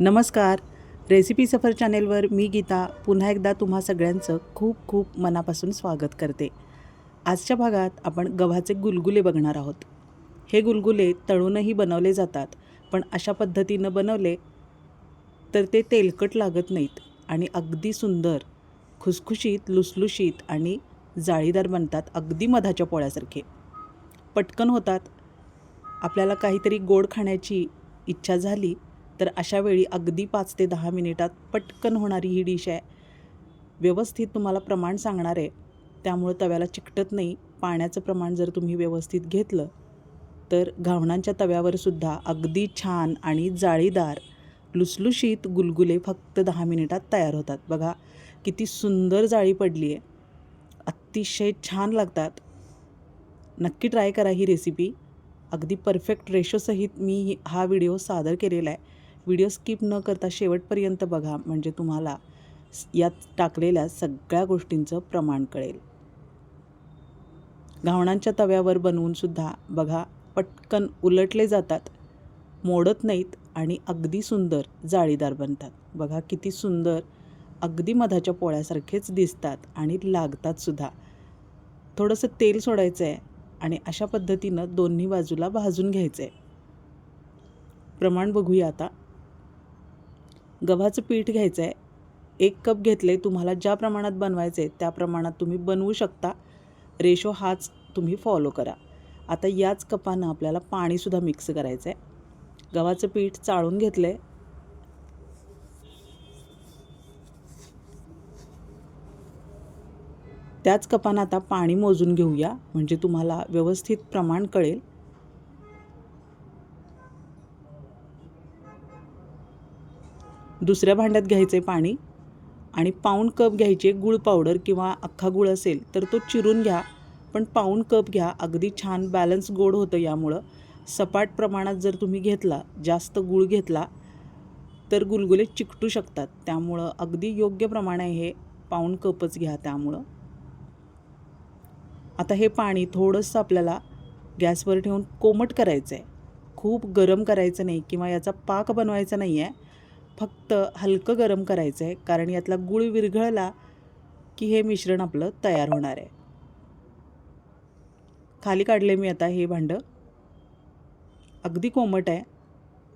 नमस्कार. रेसिपी सफर चॅनेलवर मी गीता पुन्हा एकदा तुम्हा सगळ्यांचं खूप खूप मनापासून स्वागत करते. आजच्या भागात आपण गव्हाचे गुलगुले बघणार आहोत. हे गुलगुले तळूनही बनवले जातात पण अशा पद्धतीनं बनवले तर ते तेलकट लागत नाहीत आणि अगदी सुंदर खुसखुशीत लुसलुशीत आणि जाळीदार बनतात अगदी मधाच्या पोळ्यासारखे. पटकन होतात. आपल्याला काहीतरी गोड खाण्याची इच्छा झाली तर अशा वेळी अगदी पाच ते दहा मिनिटात पटकन होणारी ही डिश आहे. व्यवस्थित तुम्हाला प्रमाण सांगणार आहे. त्यामुळं तव्याला चिकटत नाही. पाण्याचं प्रमाण जर तुम्ही व्यवस्थित घेतलं तर घावणांच्या तव्यावरसुद्धा अगदी छान आणि जाळीदार लुसलुशीत गुलगुले फक्त दहा मिनिटात तयार होतात. बघा किती सुंदर जाळी पडली आहे. अतिशय छान लागतात. नक्की ट्राय करा ही रेसिपी. अगदी परफेक्ट रेशोसहित मी हा व्हिडिओ सादर केलेला आहे. व्हिडिओ स्किप न करता शेवटपर्यंत बघा म्हणजे तुम्हाला यात टाकलेल्या सगळ्या गोष्टींचं प्रमाण कळेल. घावणांच्या तव्यावर बनवूनसुद्धा बघा पटकन उलटले जातात मोडत नाहीत आणि अगदी सुंदर जाळीदार बनतात. बघा किती सुंदर अगदी मधाच्या पोळ्यासारखेच दिसतात आणि लागतात सुद्धा. थोडंसं तेल सोडायचं आहे आणि अशा पद्धतीनं दोन्ही बाजूला भाजून घ्यायचं आहे प्रमाण बघूया आता. गव्हाचं पीठ घ्यायचं आहे एक कप घेतले तुम्हाला ज्या प्रमाणात बनवायचं आहे त्या प्रमाणात तुम्ही बनवू शकता. रेशो हाच तुम्ही फॉलो करा. आता याच कपानं आपल्याला पाणीसुद्धा मिक्स करायचं आहे गव्हाचं पीठ चाळून घेतलं आहे त्याच कपानं आता पाणी मोजून घेऊया म्हणजे तुम्हाला व्यवस्थित प्रमाण कळेल. दुसऱ्या भांड्यात घ्यायचे पाणी आणि पाऊण कप घ्यायचे गूळ पावडर किंवा अख्खा गूळ असेल तर तो चिरून घ्या. पण पाऊण कप घ्या. अगदी छान बॅलन्स गोड होतं यामुळं. सपाट प्रमाणात जर तुम्ही घेतला जास्त गूळ घेतला तर गुलगुले चिकटू शकतात. त्यामुळं अगदी योग्य प्रमाण आहे हे पाऊण कपच घ्या त्यामुळं. आता हे पाणी थोडंसं आपल्याला गॅसवर ठेवून कोमट करायचं आहे खूप गरम करायचं नाही किंवा याचा पाक बनवायचा नाही आहे फक्त हलकं गरम करायचं आहे कारण यातला गूळ विरघळला की हे मिश्रण आपलं तयार होणार आहे. खाली काढले मी आता हे भांडं. अगदी कोमट आहे.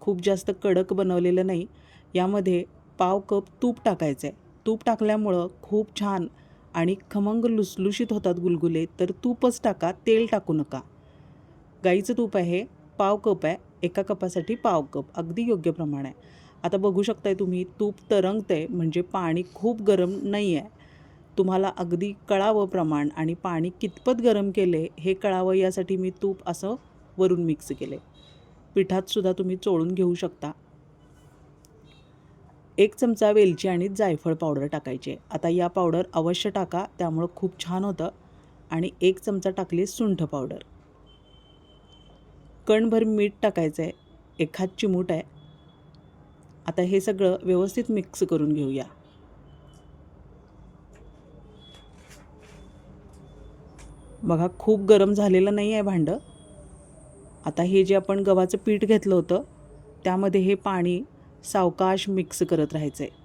खूप जास्त कडक बनवलेलं नाही. यामध्ये पाव कप तूप टाकायचं आहे तूप टाकल्यामुळं खूप छान आणि खमंग लुसलुशीत होतात गुलगुले तर तूपच टाका तेल टाकू नका. गाईचं तूप आहे पाव कप आहे एका कपासाठी पाव कप अगदी योग्य प्रमाण आहे. आता बघू शकताय तुम्ही तूप तरंगतंय म्हणजे पाणी खूप गरम नाही आहे तुम्हाला अगदी कळावं प्रमाण आणि पाणी कितपत गरम केले हे कळावं यासाठी मी तूप असं वरून मिक्स केले पिठातसुद्धा तुम्ही चोळून घेऊ शकता. एक चमचा वेलची आणि जायफळ पावडर टाकायचे आता या पावडर अवश्य टाका त्यामुळं खूप छान होतं. आणि एक चमचा टाकली सुंठ पावडर. कणभर मीठ टाकायचं आहे एखाद चिमूट आहे. आता हे सगळं व्यवस्थित मिक्स करून घेऊया. बघा खूप गरम झालेलं नाही आहे भांडं. आता हे जे आपण गव्हाचं पीठ घेतलं होतं त्यामध्ये हे पाणी सावकाश मिक्स करत राहायचं आहे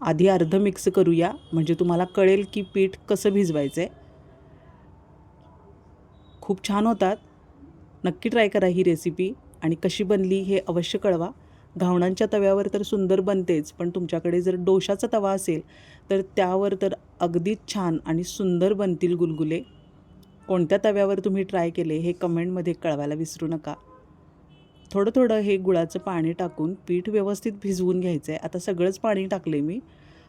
आधी अर्ध मिक्स करूया म्हणजे तुम्हाला कळेल की पीठ कसं भिजवायचं आहे खूप छान होतात. नक्की ट्राय करा ही रेसिपी आणि कशी बनली हे अवश्य कळवा. घावणांच्या तव्यावर तर सुंदर बनतेच पण तुमच्याकडे जर डोशाचा तवा असेल तर त्यावर तर अगदीच छान आणि सुंदर बनतील गुलगुले. कोणत्या तव्यावर तुम्ही ट्राय केले हे कमेंटमध्ये कळवायला विसरू नका. थोडं थोडं हे गुळाचं पाणी टाकून पीठ व्यवस्थित भिजवून घ्यायचं आहे आता सगळंच पाणी टाकले मी.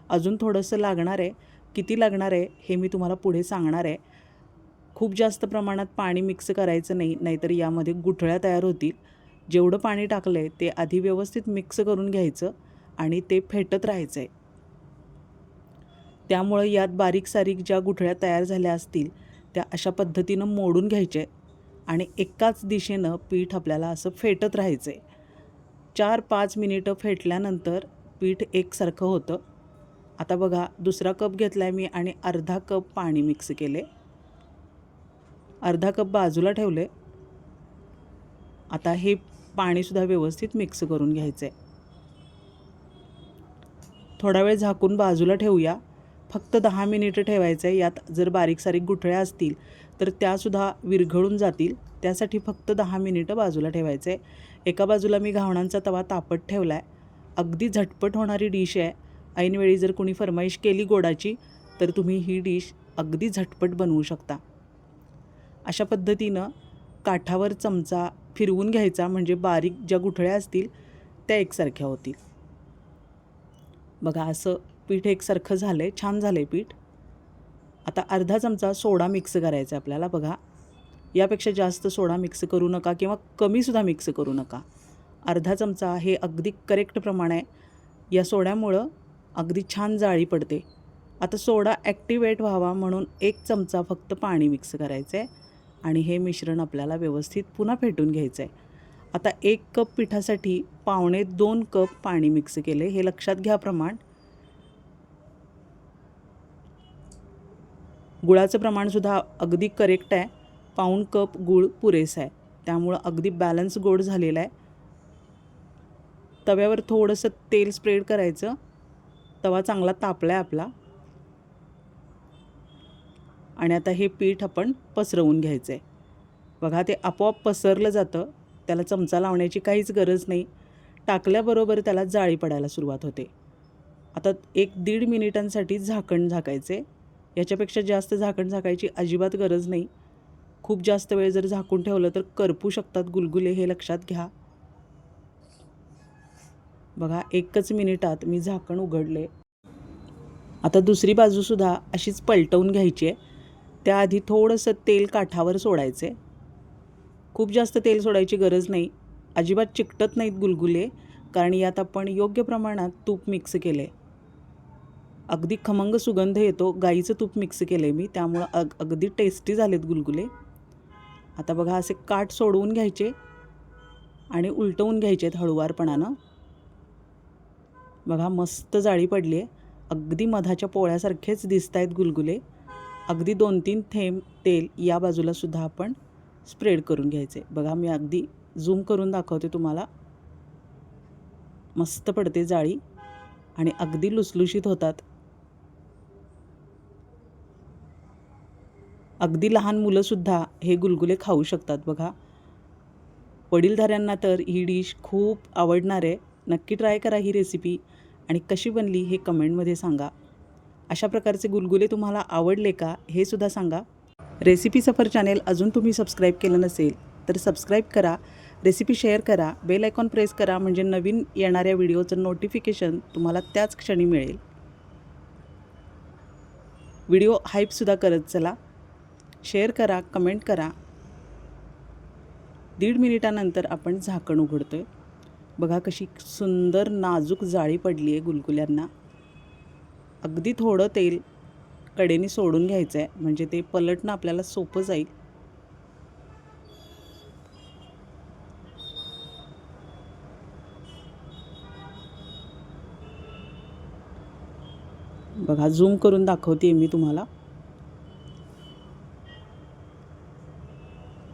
अजून थोडंसं लागणार आहे. किती लागणार आहे हे मी तुम्हाला पुढे सांगणार आहे. खूप जास्त प्रमाणात पाणी मिक्स करायचं नाही नाहीतर यामध्ये गुठळ्या तयार होतील. जेवढं पाणी टाकलं आहे ते आधी व्यवस्थित मिक्स करून घ्यायचं आणि ते फेटत राहायचं आहे त्यामुळं यात बारीक सारीक ज्या गुठळ्या तयार झाल्या असतील त्या अशा पद्धतीनं मोडून घ्यायचे आणि एकाच दिशेनं पीठ आपल्याला असं फेटत राहायचं आहे चार पाच मिनिटं फेटल्यानंतर पीठ एकसारखं होतं. आता बघा दुसरा कप घेतला आहे मी आणि अर्धा कप पाणी मिक्स केले अर्धा कप बाजूला ठेवले. आता हे पाणीसुद्धा व्यवस्थित मिक्स करून घ्यायचं आहे थोडा वेळ झाकून बाजूला ठेवूया. फक्त दहा मिनिटं ठेवायचं आहे यात जर बारीक सारीक गुठळ्या असतील तर त्यासुद्धा विरघळून जातील. त्यासाठी फक्त दहा मिनिटं बाजूला ठेवायचं आहे एका बाजूला मी घावणांचा तवा तापत ठेवला आहे अगदी झटपट होणारी डिश आहे. ऐनवेळी जर कोणी फरमाईश केली गोडाची तर तुम्ही ही डिश अगदी झटपट बनवू शकता. अशा पद्धतीनं काठावर चमचा फिरवून घ्यायचा म्हणजे बारीक ज्या गुठळ्या असतील त्या एकसारख्या होतील. बघा असं पीठ एकसारखं झालं आहे छान झालं आहे पीठ. आता अर्धा चमचा सोडा मिक्स करायचा आहे आपल्याला बघा. यापेक्षा जास्त सोडा मिक्स करू नका किंवा कमीसुद्धा मिक्स करू नका. अर्धा चमचा हे अगदी करेक्ट प्रमाण आहे. या सोड्यामुळं अगदी छान जाळी पडते. आता सोडा ॲक्टिवेट व्हावा म्हणून एक चमचा फक्त पाणी मिक्स करायचं आहे आणि हे मिश्रण आपल्याला व्यवस्थित पुन्हा फेटून घ्यायचं आहे आता एक कप पिठासाठी पावणे दोन कप पाणी मिक्स केले. हे लक्षात घ्या प्रमाण. गुळाचं प्रमाणसुद्धा अगदी करेक्ट आहे. पाऊण कप गूळ पुरेसा आहे. त्यामुळं अगदी बॅलन्स गोड झालेला आहे. तव्यावर थोडंसं तेल स्प्रेड करायचं. तवा चांगला तापला आहे आपला. आणि आता हे पीठ आपण पसरवून घ्यायचं आहे बघा ते आपोआप पसरलं जातं. त्याला चमचा लावण्याची काहीच गरज नाही. टाकल्याबरोबर त्याला जाळी पडायला सुरुवात होते. आता एक दीड मिनिटांसाठी झाकण झाकायचे. याच्यापेक्षा जास्त झाकण झाकायची अजिबात गरज नाही. खूप जास्त वेळ जर झाकून ठेवलं तर करपू शकतात गुलगुले हे लक्षात घ्या. बघा एकच मिनिटात मी झाकण उघडले. आता दुसरी बाजूसुद्धा अशीच पलटवून घ्यायची आहे. त्याआधी थोडंसं तेल काठावर सोडायचं. आहे खूप जास्त तेल सोडायची गरज नाही. अजिबात चिकटत नाहीत गुलगुले कारण यात आपण योग्य प्रमाणात तूप मिक्स केले. अगदी खमंग सुगंध येतो गाईचं तूप मिक्स केलं आहे मी त्यामुळं अग अगदी टेस्टी झालेत गुलगुले. आता बघा असे काठ सोडवून घ्यायचे आणि उलटवून घ्यायचे आहेत हळुवारपणानं. बघा मस्त जाळी पडली आहे अगदी मधाच्या पोळ्यासारखेच दिसत आहेत गुलगुले. अगदी दोन तीन थेंब तेल या बाजूला सुद्धा आपण स्प्रेड करून घ्यायचे. बघा मी अगदी झूम करून दाखवते तुम्हाला. मस्त पडते जाळी आणि अगदी लुसलुशीत होतात. अगदी लहान मुलंसुद्धा हे गुलगुले खाऊ शकतात बघा. वडीलधाऱ्यांना तर ही डिश खूप आवडणार आहे. नक्की ट्राय करा ही रेसिपी आणि कशी बनली हे कमेंटमध्ये सांगा. अशा प्रकारचे गुलगुले तुम्हाला आवडले का हे सुद्धा सांगा. रेसिपी सफर चॅनेल अजून तुम्ही सबस्क्राईब केलं नसेल तर सबस्क्राईब करा. रेसिपी शेअर करा. बेल आयकॉन प्रेस करा म्हणजे नवीन येणाऱ्या व्हिडिओचं नोटिफिकेशन तुम्हाला त्याच क्षणी मिळेल. व्हिडिओ हाईपसुद्धा करत चला. शेअर करा कमेंट करा. दीड मिनिटानंतर आपण झाकण उघडतो आहे बघा कशी सुंदर नाजूक जाळी पडली आहे गुलगुल्यांना. अगदी थोडं तेल कडेने सोडून घ्यायचं आहे म्हणजे ते पलटणं आपल्याला सोपं जाईल. बघा झूम करून दाखवते मी तुम्हाला.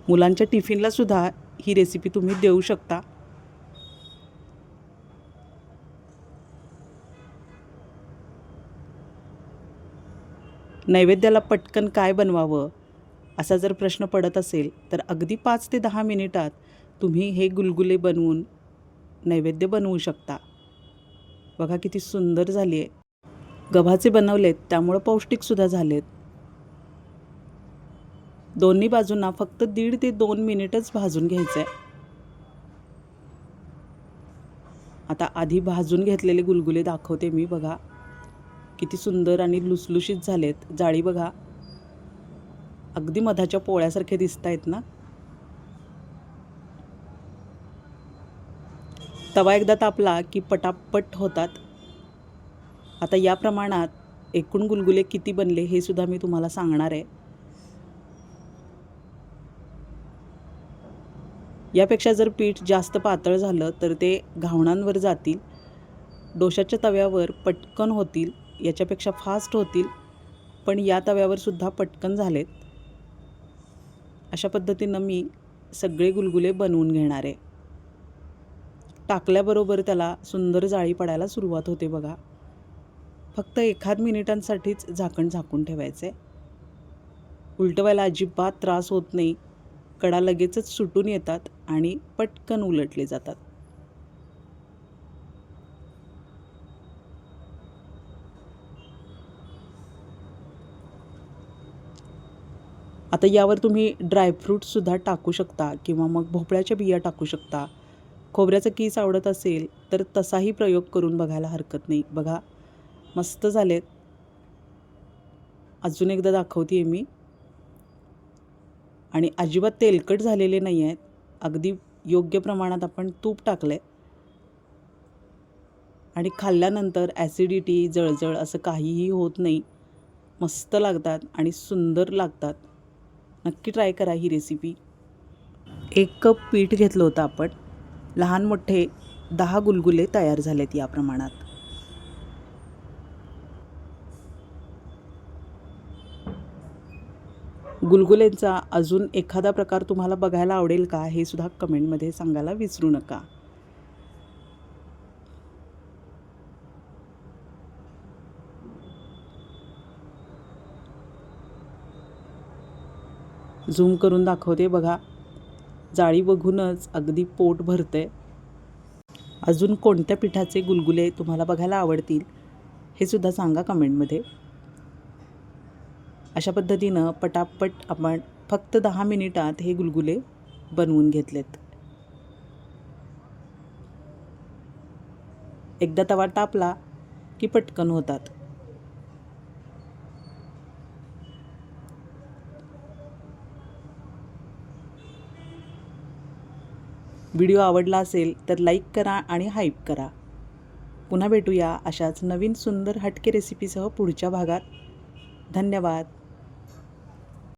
मुलांच्या टिफिनला सुद्धा ही रेसिपी तुम्ही देऊ शकता. नैवेद्याला पटकन काय बनवावं? असा जर प्रश्न पडत असेल तर अगदी पाच ते दहा मिनिटात तुम्ही हे गुलगुले बनवून नैवेद्य बनवू शकता. बघा किती सुंदर झाली आहे. गव्हाचे बनवलेत त्यामुळं पौष्टिकसुद्धा झालेत. दोन्ही बाजूंना फक्त दीड ते दोन मिनिटच भाजून घ्यायचं आहे आता आधी भाजून घेतलेले गुलगुले दाखवते मी बघा. किती सुंदर आणि लुसलुशीत झालेत. जाळी बघा. अगदी मधाच्या पोळ्यासारखे दिसत आहेत ना? तवा एकदा तापला की पटापट होतात. आता या प्रमाणात एकूण गुलगुले किती बनले हे सुद्धा मी तुम्हाला सांगणार आहे. यापेक्षा जर पीठ जास्त पातळ झालं तर ते घावणांवर जातील. डोशाच्या तव्यावर पटकन होतील. याच्यापेक्षा फास्ट होतील पण या तव्यावरसुद्धा पटकन झालेत. अशा पद्धतीनं मी सगळे गुलगुले बनवून घेणार आहे. टाकल्याबरोबर त्याला सुंदर जाळी पडायला सुरुवात होते बघा. फक्त एखाद मिनिटांसाठीच झाकण झाकून ठेवायचं आहे उलटवायला अजिबात त्रास होत नाही. कडा लगेचच सुटून येतात आणि पटकन उलटले जातात. आता यावर तुम्ही ड्रायफ्रूटसुद्धा टाकू शकता किंवा मग भोपळ्याच्या बिया टाकू शकता. खोबऱ्याचं कीस आवडत असेल तर तसाही प्रयोग करून बघायला हरकत नाही. बघा मस्त झालेत. अजून एकदा दाखवते मी. आणि अजिबात तेलकट झालेले नाही आहेत. अगदी योग्य प्रमाणात आपण तूप टाकलं आहे आणि खाल्ल्यानंतर ॲसिडिटी जळजळ असं काहीही होत नाही. मस्त लागतात आणि सुंदर लागतात. नक्की ट्राय करा ही रेसिपी एक कप पीठ घेतलं होतं आपण. लहान मोठे दहा गुलगुले तयार झालेत या प्रमाणात. गुलगुलेंचा अजून एखादा प्रकार तुम्हाला बघायला आवडेल का हे सुद्धा कमेंटमध्ये सांगायला विसरू नका. झूम करून दाखवते बघा. जाळी बघूनच अगदी पोट भरते अजून कोणत्या पिठाचे गुलगुले तुम्हाला बघायला आवडतील हे सुद्धा सांगा कमेंटमध्ये. अशा पद्धतीनं पटापट आपण फक्त दहा मिनिटात हे गुलगुले बनवून घेतलेत. एकदा तवा तापला की पटकन होतात. व्हिडिओ आवडला असेल तर लाईक करा आणि हाईप करा. पुन्हा भेटूया अशाच नवीन सुंदर हटके रेसिपीसह पुढच्या भागात. धन्यवाद.